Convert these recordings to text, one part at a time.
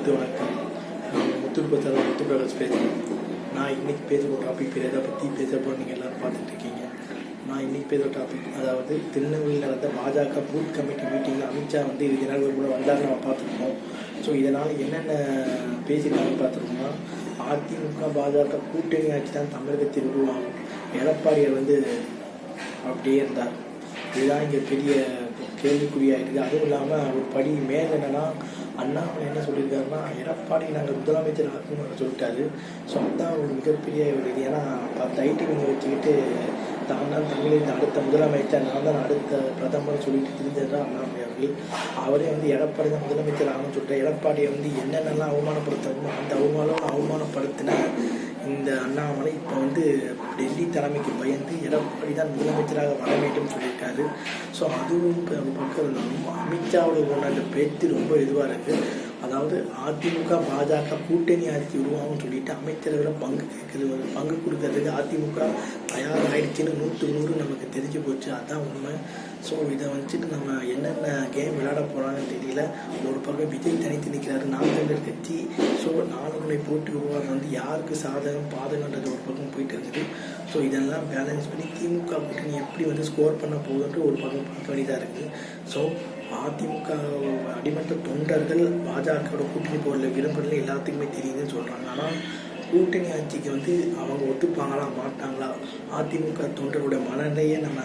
எல்லாத்துக்கும் வணக்கம் நான் முத்து ப்ராப்ளஸ் பேசுகிறேன் நான் இன்றைக்கி பேசுகிற டாபிக் பேர் எதை பற்றி பேச போகிற நீங்கள் எல்லோரும் பார்த்துட்டு இருக்கீங்க. நான் இன்னைக்கு பேசுகிற டாபிக் அதாவது திருநெல்வேலியில் நடந்த பாஜக பூத் கமிட்டி மீட்டிங்கில் அமித்ஷா வந்து இது ஜனாதிபதி கூட வந்தார் நம்ம பார்த்துருக்கோம். ஸோ இதனால் என்னென்ன பேசிட்டாங்கன்னு பார்த்துருக்கோம்னா அதிமுக பாஜக கூட்டணி ஆட்சி தான் தமிழகத்தில் உருவாகும். எடப்பாடியை வந்து அப்படியே இருந்தார். இதுதான் இங்கே பெரிய கேள்விக்குறியாக இருக்குது. அதுவும் இல்லாமல் ஒரு படி மேலே என்னென்னா அண்ணாமலை என்ன சொல்லியிருக்காருன்னா எடப்பாடி நாங்கள் முதலமைச்சர் ஆகணும்னு சொல்லிட்டாரு. ஸோ அதுதான் ஒரு மிகப்பெரிய ஒரு இது. ஏன்னா பத்து ஐடிவிங்க வச்சுக்கிட்டு தான் தான் தமிழின் அடுத்த முதலமைச்சர் நான் தான் அடுத்த பிரதமர் சொல்லிட்டு தெரிஞ்சது தான் அண்ணாமலை அவர்கள். அவரே வந்து எடப்பாடி தான் முதலமைச்சர் ஆகணும்னு சொல்லிட்டு எடப்பாடியை வந்து என்னென்னலாம் அவமானப்படுத்தணுமோ அந்த அவமானம் அவமானப்படுத்தின இந்த அண்ணாமலை இப்போ வந்து டெல்லி தலைமைக்கு பயந்து எடப்பாடி தான் முதலமைச்சராக வர வேண்டும் சொல்லியிருக்காரு. ஸோ அதுவும் இப்போ பக்கம் இருந்தாலும் அமித்ஷாவோட அந்த பேச்சு ரொம்ப இதுவாக இருக்குது அதாவது அதிமுக பாஜக கூட்டணி ஆட்சி உருவாகும் சொல்லிட்டு அமைச்சர்களை பங்கு கேட்கறது பங்கு கொடுக்கறதுக்கு அதிமுக தயாராகிடுச்சுன்னு நூற்று நூறு நமக்கு தெரிஞ்சு போச்சு. அதான் உண்மை. ஸோ இதை வச்சுட்டு நம்ம என்னென்ன கேம் விளையாட போகிறாங்கன்னு தெரியல. ஒரு பக்கம் விஜய் தனித்து நிற்கிறாரு. நாம் தமிழர் கட்சி ஸோ நாலுகளை போட்டி உருவாகிறது வந்து யாருக்கு சாதகம் பாதகன்றது ஒரு பக்கம் போயிட்டு இருக்குது. ஸோ இதெல்லாம் பேலன்ஸ் பண்ணி திமுக கூட்டணி எப்படி வந்து ஸ்கோர் பண்ண போகுதுன்ற ஒரு பக்கம் பார்க்க வேண்டியதாக இருக்குது. ஸோ அதிமுக அடிமட்ட தொண்டர்கள் பாஜகவோட கூட்டணி போரில் விரும்புறதுல எல்லாத்துக்குமே தெரியுதுன்னு சொல்கிறாங்க ஆனால் கூட்டணி ஆட்சிக்கு வந்து அவங்க ஒத்துப்பாங்களா மாட்டாங்களா? அதிமுக தொண்டரோட மனநிலையை நம்ம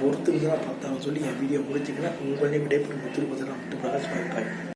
பொறுத்து தான் பார்த்தாங்கன்னு சொல்லி என் வீடியோ முடிச்சுக்கிறேன் உங்களுடைய விடைபெறும் முத்திரு பத்திரம் பிரகாஷ் பாய்.